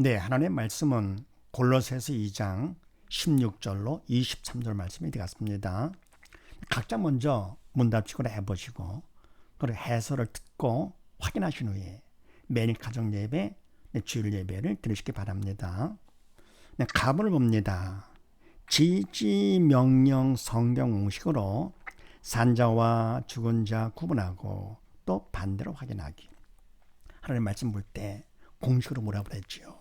네, 하나님의 말씀은 골로새서 2장 16절로 23절 말씀이 되겠습니다. 각자 먼저 문답식으로 해보시고 그리고 해설을 듣고 확인하신 후에 매일 가정 예배, 네, 주일 예배를 들으시기 바랍니다. 네, 갑을 봅니다. 지지 명령 성경 공식으로 산자와 죽은 자 구분하고 또 반대로 확인하기. 하나님 말씀 볼 때 공식으로 뭐라고 그랬지요?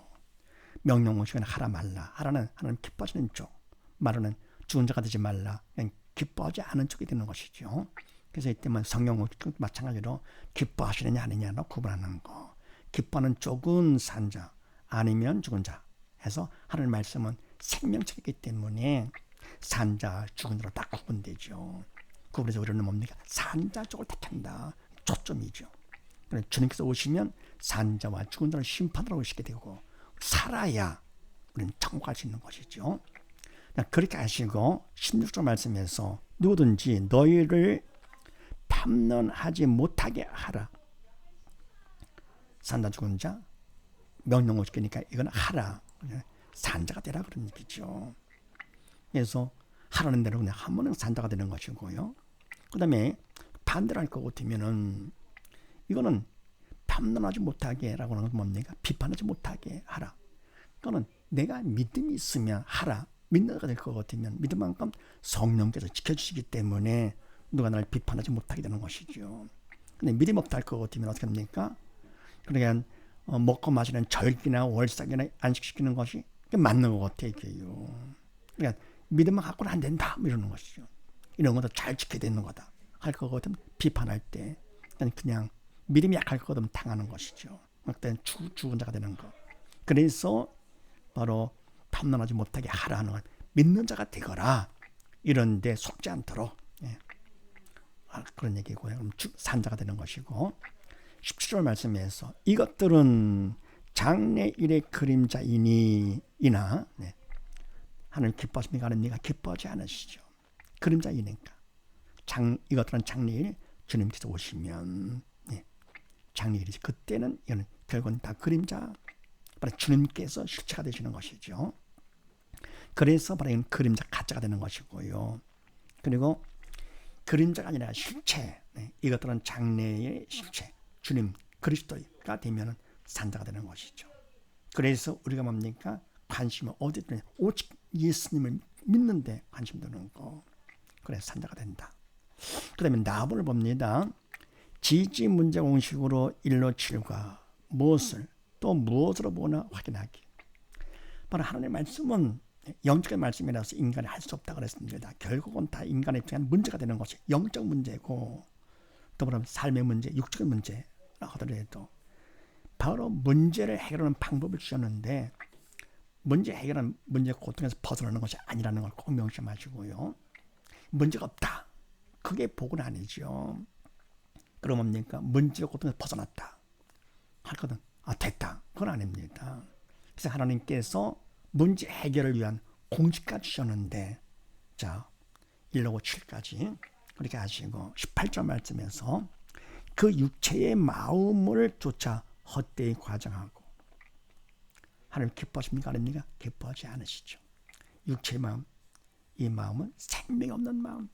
명령 공식은 하라 말라. 하라는 하나님 기뻐하시는 쪽, 말하는 죽은 자가 되지 말라. 그냥 기뻐하지 않은 쪽이 되는 것이죠. 그래서 이때만 공식도 마찬가지로 기뻐하시느냐 아니냐로 구분하는 거. 기뻐하는 쪽은 산자, 아니면 죽은 자 해서 하나님 말씀은 생명책이기 때문에 산자, 죽은 자로 딱 구분되죠. 구분해서 우리는 뭡니까? 산자 쪽을 택한다. 초점이죠. 주님께서 오시면 산자와 죽은 자를 심판하러 오시게 되고 살아야 우리는 천국 갈수 있는 것이죠. 그렇게 하시고 16절 말씀에서 누구든지 너희를 탐론하지 못하게 하라. 산자 죽은 자 명령 오시니까 이건 하라. 산자가 되라 그런 얘기죠. 그래서 하라는 대로 그냥 한 번은 산자가 되는 것이고요. 그 다음에 반대로 할 것 같으면은 이거는 탐론하지 못하게 라고 하는 건 뭡니까? 비판하지 못하게 하라. 그거는 내가 믿음이 있으면 하라. 믿는 자가 될것 같으면 믿음만큼 성령께서 지켜주시기 때문에 누가 나를 비판하지 못하게 되는 것이죠. 근데 믿음 없다 할것 같으면 어떻게 합니까? 그러니까 어, 먹고 마시는 절기나 월삭이나 안식시키는 것이 맞는 것 같아요. 그러니까 믿음만 갖고는 안 된다 이러는 것이죠. 이런 것도 잘 지켜야 되는 거다. 할것 같으면 비판할 때 그냥 믿음이 약할 것 같으면 당하는 것이죠. 그때 죽, 죽은 자가 되는 거. 그래서 바로 탐론하지 못하게 하라 하는 걸 믿는 자가 되거라. 이런데 속지 않도록 예. 아, 그런 얘기고요. 그럼 산자가 되는 것이고 17절 말씀에서 이것들은 장래 일의 그림자이니 이나 네. 하늘 기뻐하십니까? 하는 네가 기뻐하지 않으시죠. 그림자이니까 장 이것들은 장래일 주님께서 오시면 네. 장래일이지 그때는 이거는 결국은 다 그림자 바로 주님께서 실체가 되시는 것이죠. 그래서 바로 이건 그림자 가짜가 되는 것이고요. 그리고 그림자가 아니라 실체 네. 이것들은 장래의 실체 주님 그리스도가 되면 산자가 되는 것이죠. 그래서 우리가 뭡니까? 관심을 어디 두냐? 오직 예수님을 믿는데 관심 두는 거. 그래 산자가 된다. 그 다음에 나무를 봅니다. 지지 문제 공식으로 1로 7과 무엇을 또 무엇으로 보나 확인하기. 바로 하나님의 말씀은 영적인 말씀이라서 인간이 할 수 없다 그랬습니다. 결국은 다 인간의 입장에 문제가 되는 것이 영적 문제고 또 뭐냐면 삶의 문제, 육적인 문제라 하더라도 바로 문제를 해결하는 방법을 주셨는데 문제 해결하는 문제 고통에서 벗어나는 것이 아니라는 걸 꼭 명심하시고요. 문제가 없다. 그게 복은 아니죠. 그럼 뭡니까? 문제가 고통에서 벗어났다. 할 거든. 아, 됐다. 그건 아닙니다. 그래서 하나님께서 문제 해결을 위한 공식까지 주셨는데, 자, 1로고 7까지 그렇게 하시고, 18절 말씀에서 그 육체의 마음을 조차 헛되이 과장하고, 하나님 기뻐하십니까? 아닙니까? 기뻐하지 않으시죠. 육체의 마음, 이 마음은 생명 없는 마음.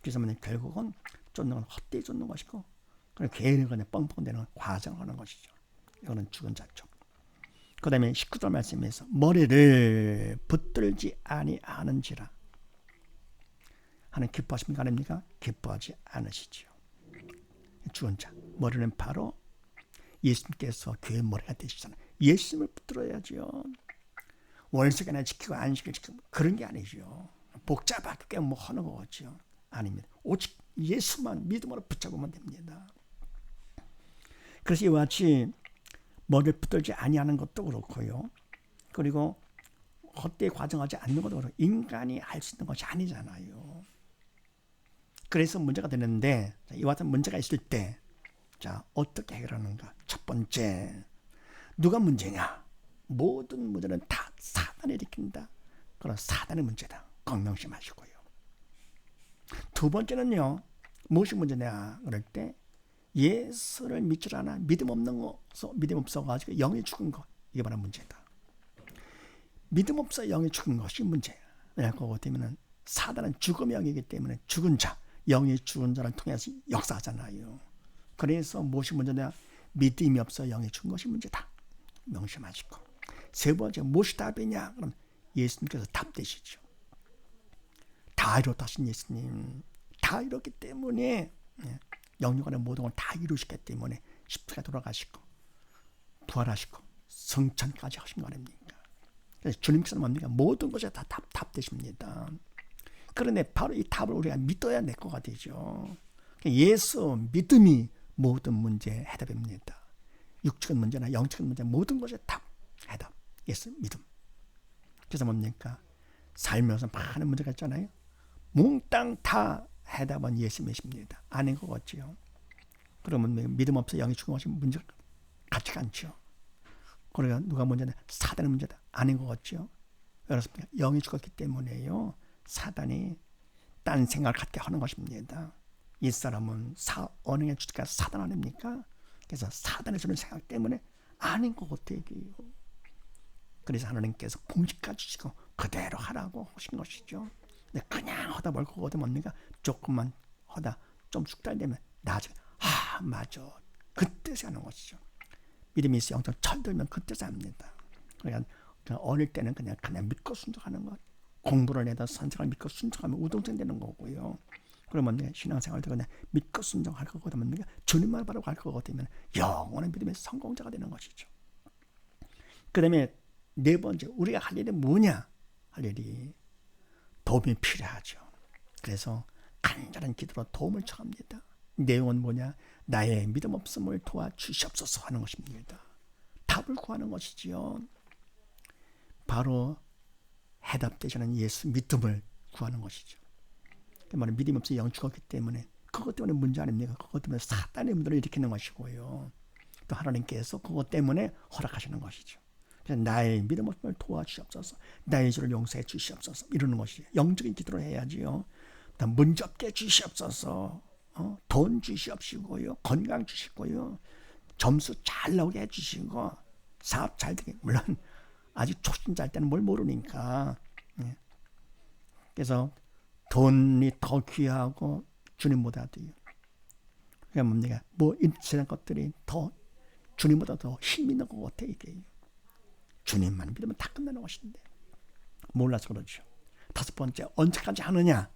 그래서 결국은 쫓는 건 헛되이 쫓는 것이고, 그냥 괜히 그냥 뻥뻥 되는 과장하는 것이죠. 이거는 죽은 자죠. 그 다음에 19절 말씀에서 머리를 붙들지 아니하는지라 하는 기뻐하십니까 아닙니까? 기뻐하지 않으시지요. 죽은 자 머리는 바로 예수님께서 교회 머리가 되시잖아요. 예수님을 붙들어야죠. 월세가나 지키고 안식을 지키고 그런 게 아니죠. 복잡하게 뭐 하는 거죠. 아닙니다. 오직 예수만 믿음으로 붙잡으면 됩니다. 그래서 이와 같이 머리를 붙들지 아니하는 것도 그렇고요. 그리고 헛되이 과정하지 않는 것도 그렇고 인간이 할 수 있는 것이 아니잖아요. 그래서 문제가 되는데 이와 같은 문제가 있을 때 자, 어떻게 해결하는가? 첫 번째, 누가 문제냐? 모든 문제는 다 사단이 일으킨다. 그런 사단의 문제다. 건명심하시고요. 두 번째는요, 무엇이 문제냐? 그럴 때 예수를 믿질 않아 믿음 없는 거, 믿음 없어가지고 영이 죽은 거 이게 바로 문제다. 믿음 없어 영이 죽은 것이 문제야. 왜냐하면 되면은 사단은 죽음의 영이기 때문에 죽은 자, 영이 죽은 자를 통해서 역사하잖아요. 그래서 무엇이 문제냐? 믿음이 없어 영이 죽은 것이 문제다. 명심하시고. 세 번째, 무엇이 답이냐? 그럼 예수님께서 답 되시죠. 다 이뤘다신 예수님. 다 이뤘기 때문에 예, 영육안의 모든 걸 다 이루시기 때문에 십자가 돌아가시고 부활하시고 성천까지 하신 거 아닙니까? 주님께서는 뭡니까? 모든 것에 다 답, 답 되십니다. 그런데 바로 이 답을 우리가 믿어야 될 거가 되죠. 예수 믿음이 모든 문제의 해답입니다. 육적인 문제나 영적인 문제 모든 것의 답, 해답. 예수 믿음. 그래서 뭡니까? 살면서 많은 문제가 있잖아요. 몽땅 다 해답은 예수님이십니다. 아닌 것 같지요. 그러면 믿음 없어 영이 것이 문제가 같지가 않죠. 그러니까 누가 문제냐? 사단의 문제다. 아닌 것 같죠. 그렇습니까? 영이 죽었기 때문에요. 사단이 딴 생각을 갖게 하는 것입니다. 이 사람은 사, 언행의 주체가 사단 아닙니까? 그래서 사단의 주는 생각 때문에 아닌 것 같아요. 그래서 하나님께서 공직까 주시고 그대로 하라고 하신 것이죠. 근데 그냥 하다 뭘 그거도 뭡니까? 조금만 하다 좀 숙달되면 나중에 아 맞아 그때서 하는 것이죠. 믿음이 있어 영적 철들면 그때서 합니다. 그러니까 어릴 때는 그냥 그냥 믿고 순종하는 것. 공부를 해도 선생을 믿고 순종하면 우동생 되는 거고요. 그러면 신앙생활도 그냥 믿고 순종할 거거든요. 주님만 바로 갈 거거든요. 영원한 믿음의 성공자가 되는 것이죠. 그 다음에 네 번째, 우리가 할 일이 뭐냐? 할 일이 도움이 필요하죠. 그래서 간절한 기도로 도움을 청합니다. 내용은 뭐냐? 나의 믿음 없음을 도와주시옵소서 하는 것입니다. 답을 구하는 것이지요. 바로 해답되시는 예수 믿음을 구하는 것이죠. 그 말은 믿음 없이 영 죽었기 때문에 그것 때문에 문제 아닙니까? 그것 때문에 사단의 문제를 일으키는 것이고요. 또 하나님께서 그것 때문에 허락하시는 것이죠. 나의 믿음 없음을 도와주시옵소서. 나의 죄를 용서해 주시옵소서. 이러는 것이 영적인 기도를 해야지요. 문제 없게 주시옵소서. 어? 돈 주시옵시고요. 건강 주시고요. 점수 잘 나오게 해주시고 사업 잘 되게 물론 아직 초신자일 때는 뭘 모르니까 예. 그래서 돈이 더 귀하고 주님보다도요. 그러니까 뭡니까? 뭐 세상 것들이 더 주님보다 더힘 있는 것 같아 이게. 주님만 믿으면 다 끝나는 것인데 몰라서 그러죠. 다섯 번째 언제까지 하느냐?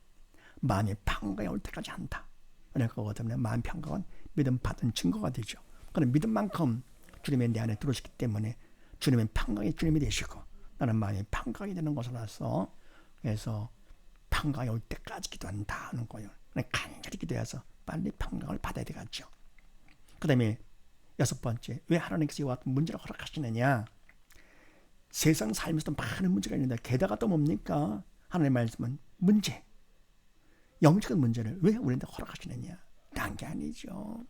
마음이 평강에 올 때까지 한다. 그러니까 그거 때문에 마음 평강은 믿음 받은 증거가 되죠. 그럼 믿음만큼 주님의 내 안에 들어오시기 때문에 주님의 평강이 주님이 되시고 나는 마음이 평강이 되는 것으로서 그래서 평강이 올 때까지 기도한다 하는 거예요. 간절히 기도해서 빨리 평강을 받아야 되겠죠. 그 다음에 여섯 번째 왜 하나님께서 이와 같은 문제를 허락하시느냐 세상 살면서 많은 문제가 있는데 게다가 또 뭡니까 하나님의 말씀은 문제 영적인 문제를 왜 우리한테 허락하시느냐 딴 게 아니죠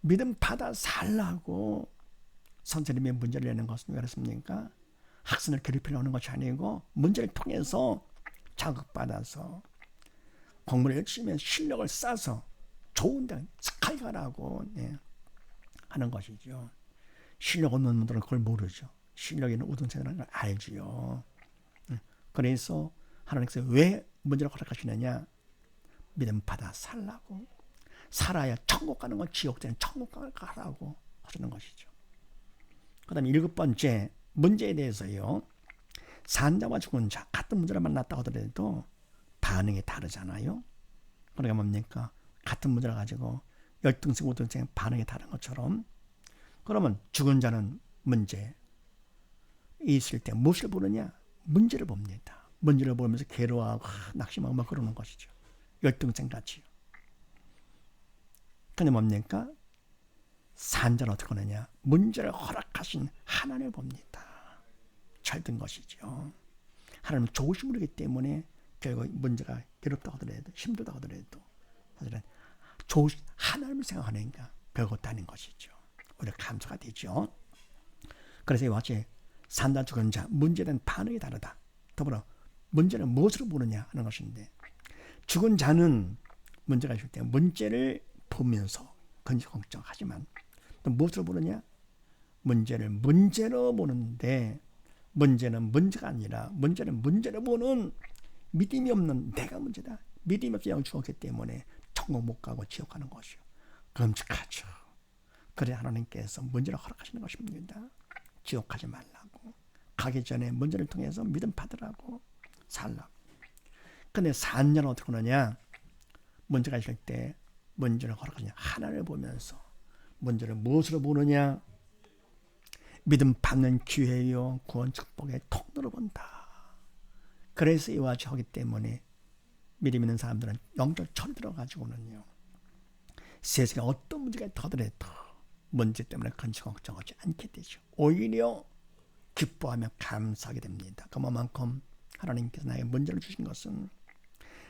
믿음 받아 살라고 선생님의 문제를 내는 것은 왜 그렇습니까? 학생을 괴롭히려는 것이 아니고 문제를 통해서 자극받아서 공부를 열심히 실력을 쌓아서 좋은 데 스카이 가라고 네. 하는 것이죠. 실력 없는 분들은 그걸 모르죠. 실력 있는 우등생이라는 걸 알지요. 네. 그래서 하나님께서 왜 문제를 허락하시느냐? 믿음 받아 살라고. 살아야 천국 가는 건 지옥 되는 천국 가라고 하시는 것이죠. 그 다음에 일곱 번째 문제에 대해서요. 산자와 죽은 자 같은 문제를 만났다 하더라도 반응이 다르잖아요. 그러니까 뭡니까? 같은 문제를 가지고 열등생, 오등생 반응이 다른 것처럼 그러면 죽은 자는 문제 있을 때 무엇을 보느냐? 문제를 봅니다. 문제를 보면서 괴로워하고 낙심하고 막 그러는 것이죠. 열등생 같이요. 근데 뭡니까? 산자는 어떻게 하느냐? 문제를 허락하신 하나님을 봅니다. 잘된 것이죠. 하나님 좋으신 분이기 때문에 결국 문제가 괴롭다 하더라도 힘들다 하더라도 좋으신 하나님을 생각하니까 별것도 아닌 것이죠. 오히려 감사가 되죠. 그래서 이와 같이 산다 죽은 자 문제는 반응이 다르다. 더불어 문제는 무엇으로 보느냐 하는 것인데 죽은 자는 문제가 있을 때 문제를 보면서 건지 걱정하지만 또 무엇으로 보느냐? 문제를 문제로 보는데 문제는 문제가 아니라 문제는 문제로 보는 믿음이 없는 내가 문제다. 믿음이 없이 영 죽었기 때문에 천국 못 가고 지옥 가는 것이요. 끔찍하죠. 그래 하나님께서 문제를 허락하시는 것입니다. 지옥 가지 말라고. 가기 전에 문제를 통해서 믿음 받으라고 살라고. 근데 산nhân 어떻게 하느냐? 문제가 있을 때 문제를 허락하냐? 하나를 보면서 문제를 무엇으로 보느냐? 믿음 받는 기회요 구원 축복의 통로로 본다. 그래서 이와 하기 때문에 믿음 있는 사람들은 영적 철 들어가지고는요. 세상에 어떤 문제가 더더라도 문제 때문에 근심 걱정하지 않게 되죠. 오히려 기뻐하며 감사하게 됩니다. 그만큼 하나님께서 나에게 문제를 주신 것은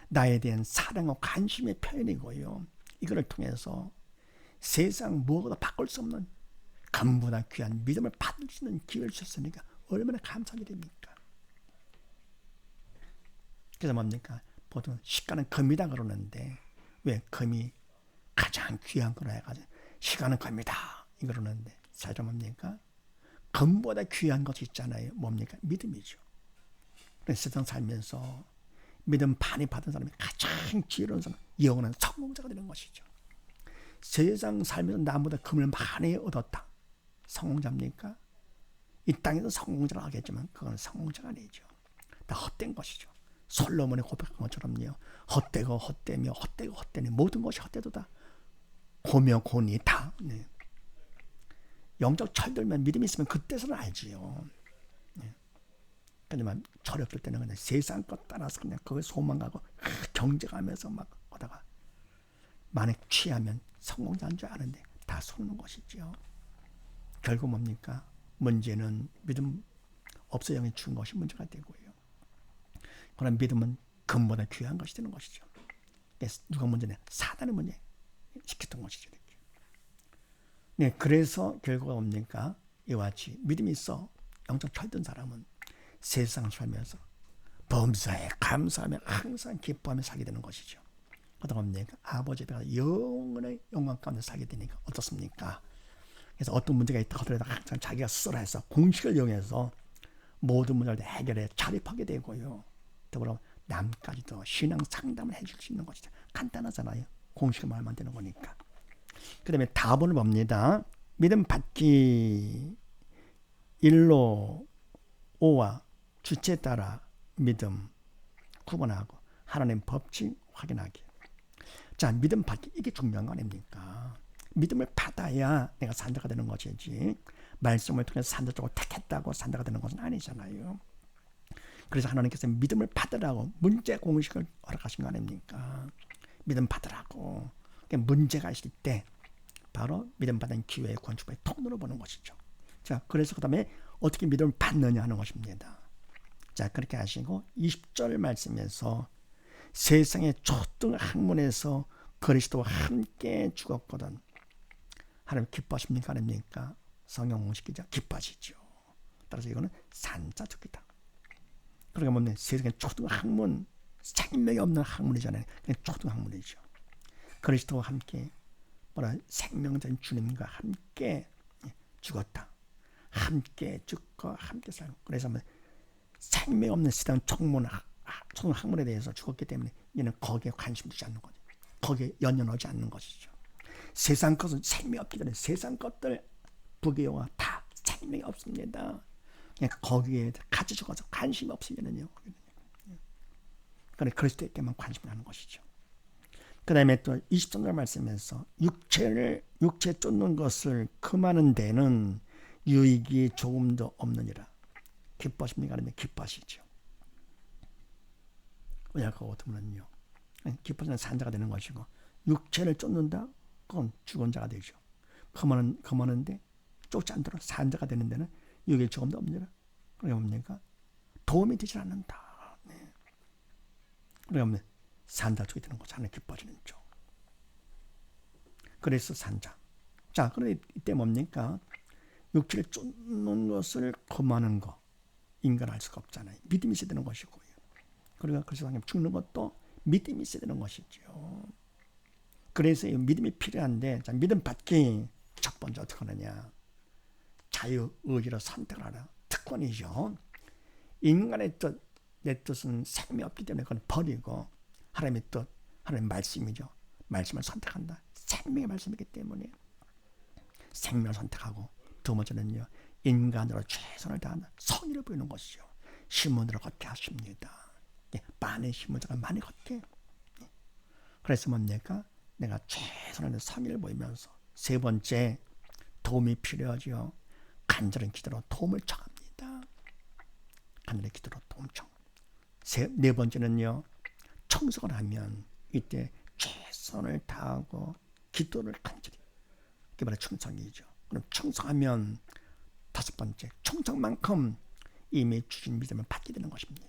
나에 대한 사랑과 관심의 표현이고요. 이거를 통해서 세상 무엇보다 바꿀 수 없는 간보다 귀한 믿음을 받을 수 있는 기회를 주셨으니까 얼마나 감사하게 됩니까? 그래서 뭡니까? 보통 시간은 금이다 그러는데 왜 금이 가장 귀한 거라 해가지고 시간은 금이다 이러는데 사실 뭡니까? 금보다 귀한 것이 있잖아요. 뭡니까? 믿음이죠. 세상 살면서 믿음 많이 받은 사람이 가장 지혜로운 사람, 영원한 성공자가 되는 것이죠. 세상 살면서 나보다 금을 많이 얻었다. 성공자입니까? 이 땅에서 성공자를 하겠지만 그건 성공자가 아니죠. 다 헛된 것이죠. 솔로몬이 고백한 것처럼요. 헛되고 헛되며 헛되고 헛되니 모든 것이 헛되도다. 고며 고니 다. 네. 영적 철들면 믿음이 있으면 그때서는 알지요. 네. 하지만 철이 없을 때는 그냥 세상 것 따라서 그냥 그걸 소망하고 경쟁하면서 막 하다가 만약 취하면 성공자인 줄 아는데 다 속는 것이지요. 결국 뭡니까? 문제는 믿음 없어 영이 준 것이 문제가 되고요. 그런 믿음은 금보다 귀한 것이 되는 것이죠. 누가 문제냐? 사단의 문제 시켰던 것이죠. 네, 그래서 결과가 뭡니까? 이와 같이 믿음이 있어 영적 철든 사람은 세상 살면서 범사에 감사하며 항상 기뻐하며 살게 되는 것이죠. 어떤 겁니까? 아버지 배가 영원의 영광 가운데 살게 되니까 어떻습니까? 그래서 어떤 문제가 있다 하더라도 항상 자기가 스스로 해서 공식을 이용해서 모든 문제를 해결해 자립하게 되고요. 더불어 남까지도 신앙 상담을 해줄 수 있는 것이죠. 간단하잖아요. 공식을 말하면 되는 거니까. 그 다음에 답을 봅니다. 믿음 받기 1로 5와 주체 따라 믿음 구분하고 하나님 법칙 확인하기. 자, 믿음 받기 이게 중요한 거 아닙니까? 믿음을 받아야 내가 산자가 되는 것이지 말씀을 통해서 산자 쪽을 택했다고 산자가 되는 것은 아니잖아요. 그래서 하나님께서 믿음을 받으라고 문제 공식을 허락하신 거 아닙니까? 믿음 받으라고. 문제가 있을 때 바로 믿음 받은 기회의 건축의 통로로 보는 것이죠. 자, 그래서 그 다음에 어떻게 믿음을 받느냐 하는 것입니다. 자, 그렇게 하시고 20절 말씀에서 세상의 초등 학문에서 그리스도와 함께 죽었거든. 하나님 기뻐하십니까? 아닙니까? 성경 공식이죠. 기뻐하시죠. 따라서 이거는 산자적이다. 그러니까 뭐냐 세상의 초등 학문, 생명이 없는 학문이잖아요. 초등 학문이죠. 그리스도와 함께 뭐라 생명된 주님과 함께 죽었다. 함께 죽고 함께 살고. 그래서 뭐 생명 없는 세상 총문 총 학문에 대해서 죽었기 때문에 얘는 거기에 관심 두지 않는 거죠. 거기에 연연하지 않는 것이죠. 세상 것은 생명 없기 때문에 세상 것들 부귀 영화 다 생명이 없습니다. 그냥 거기에 같이 죽어서 관심 없으면은요. 그래 그리스도에게만 관심을 하는 것이죠. 그 다음에 또 23절 말씀에서 육체를 육체 쫓는 것을 금하는 데는 유익이 조금도 없느니라. 기뻐하십니까? 아니면 기뻐하시죠. 왜냐하면 어떻면요. 기뻐하는 산자가 되는 것이고 육체를 쫓는다? 그건 죽은 자가 되죠. 금하는, 금하는데 쫓지 않도록 산자가 되는 데는 유익이 조금도 없느니라. 그게 뭡니까? 도움이 되지 않는다. 네. 그러면 산자 쪽이 되는 거죠. 하나 기뻐지는 쪽. 그래서 산자. 자, 그런데 이때 뭡니까? 육체를 쫓는 것을 금하는 거. 인간할 수가 없잖아요. 믿음이 있어야 되는 것이고요. 그러니까 그래서 죽는 것도 믿음이 있어야 되는 것이죠. 그래서 이 믿음이 필요한데, 자, 믿음 받기 첫 번째 어떻게 하느냐. 자유 의지로 선택을 하라. 특권이죠. 인간의 뜻, 내 뜻은 생명이 없기 때문에 그건 버리고 하나님의 뜻, 하나님의 말씀이죠. 말씀을 선택한다. 생명의 말씀이기 때문에 생명을 선택하고 두 번째는요. 인간으로 최선을 다한다. 성의를 보이는 것이죠. 신문으로 걷게 하십니다. 예, 많은 신문자가 많이 걷게. 예. 그래서 뭡니까? 내가 최선을 성의를 보이면서 세 번째 도움이 필요하죠. 간절한 기도로 도움을 청합니다. 간절한 기도로 도움 청. 세, 네 번째는요. 청소를 하면 이때 최선을 다하고 기도를 간절히. 그게 바로 충성이죠. 그럼 청성하면 다섯 번째 충성만큼 이미 주신 믿음을 받게 되는 것입니다.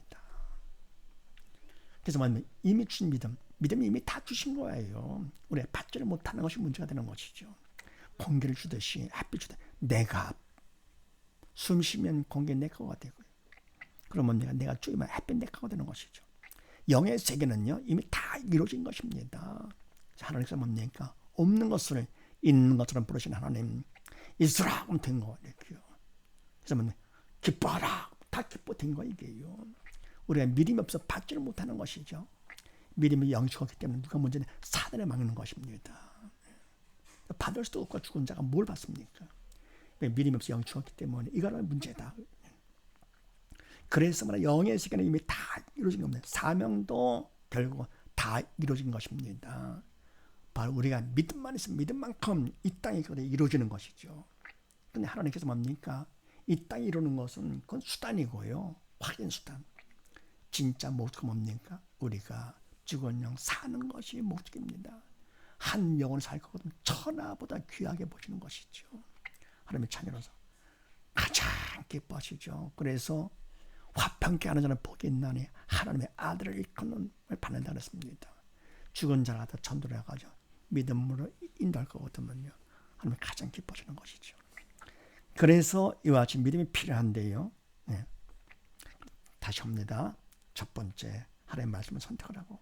그래서 뭐냐면 이미 주신 믿음, 믿음이 이미 다 주신 거예요. 우리가 받지를 못하는 것이 문제가 되는 것이죠. 공기를 주듯이 햇빛 주듯 내가 숨 쉬면 공기 내 거가 되고요. 그러면 내가 내가 죽으면 햇빛 내 거가 되는 것이죠. 영의 세계는요 이미 다 이루어진 것입니다. 하나님께서 뭡니까? 없는 것을 있는 것처럼 부르신 하나님 있으라 된 거예요. 그래서 뭐 기뻐하라 다 기뻐 된 거 이게요. 우리가 믿음이 없어 받지를 못하는 것이죠. 믿음이 영축하기 때문에 누가 먼저 사단에 막는 것입니다. 받을 수도 없고 죽은 자가 뭘 받습니까? 믿음이 없어 영축하기 때문에 이거는 문제다. 그래서 말하 영의 세계는 이미 다 이루어진 겁니다. 사명도 결국 다 이루어진 것입니다. 바로 우리가 믿음만 있으면 믿음만큼 이 땅이 이루어지는 것이죠. 근데 하나님께서 뭡니까? 이 땅이 이루는 것은 그건 수단이고요. 확인 수단. 진짜 목적은 뭡니까? 우리가 죽은 영 사는 것이 목적입니다. 한 영혼을 살 거거든 천하보다 귀하게 보시는 것이죠. 하나님의 자녀로서 가장 기뻐하시죠. 그래서 화평케 하는 자는 복이 있나니 하나님의 아들을 일컫는 을 받는다 그랬습니다. 죽은 자가 다 전도를 해가지고 믿음으로 인도할 거거든요. 하나님 가장 기뻐하시는 것이죠. 그래서 이와 같이 믿음이 필요한데요. 네. 다시 합니다. 첫 번째 하나님의 말씀을 선택을 하고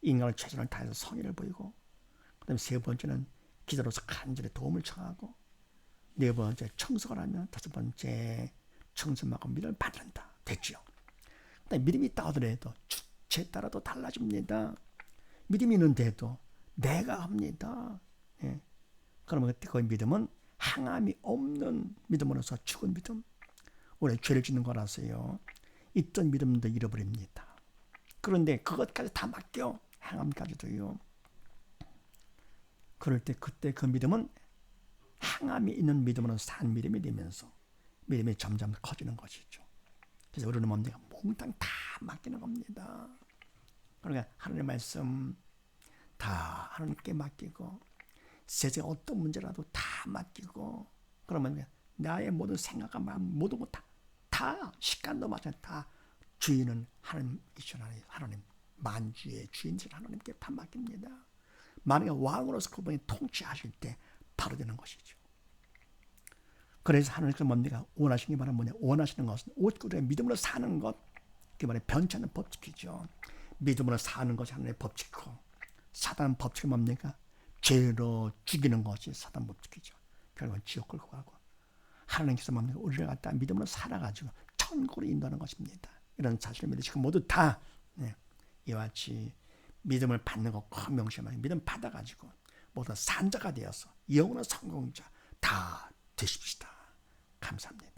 인간을 최선을 다해서 성의를 보이고 그다음에 세 번째는 기도로서 간절히 도움을 청하고 네 번째 청석을 하면 다섯 번째 청선하고 믿음을 받는다. 됐죠. 믿음이 있다 하더라도 주체에 따라도 달라집니다. 믿음이 있는데도 내가 합니다. 예. 그러면 그 믿음은 항암이 없는 믿음으로서 죽은 믿음. 원래 죄를 짓는 거라서요. 있던 믿음도 잃어버립니다. 그런데 그것까지 다 맡겨. 항암까지도요. 그럴 때 그때 그 믿음은 항암이 있는 믿음으로 산 믿음이 되면서 믿음이 점점 커지는 것이죠. 그래서 우리는 뭡니까? 몽땅 다 맡기는 겁니다. 그러니까 하나님의 말씀 다 하나님께 맡기고 세상 어떤 문제라도 다 맡기고 그러면 나의 모든 생각과 마음 모든 것다 다 시간도 마찬가지 다 주인은 하나님이신 하나님, 하나님 만주의 주인이신 하나님께 다 맡깁니다. 만약에 왕으로서 그분이 통치하실 때 바로 되는 것이죠. 그래서 하나님께서 뭡니까? 원하시는 게 바로 뭐냐? 원하시는 것은 우리가 믿음으로 사는 것, 그 말에 변치 않는 법칙이죠. 믿음으로 사는 것이 하나님의 법칙이고, 사단 법칙이 뭡니까? 죄로 죽이는 것이 사단 법칙이죠. 결국은 지옥 끌고 가고, 하나님께서 뭡니까? 우리를 갖다 믿음으로 살아가지고 천국으로 인도하는 것입니다. 이런 사실을 믿으시고 모두 다 네, 이와 같이 믿음을 받는 거큰 명심하게 믿음 받아가지고 모두 산자가 되어서 영원한 성공자 다 되십시다. 감사합니다.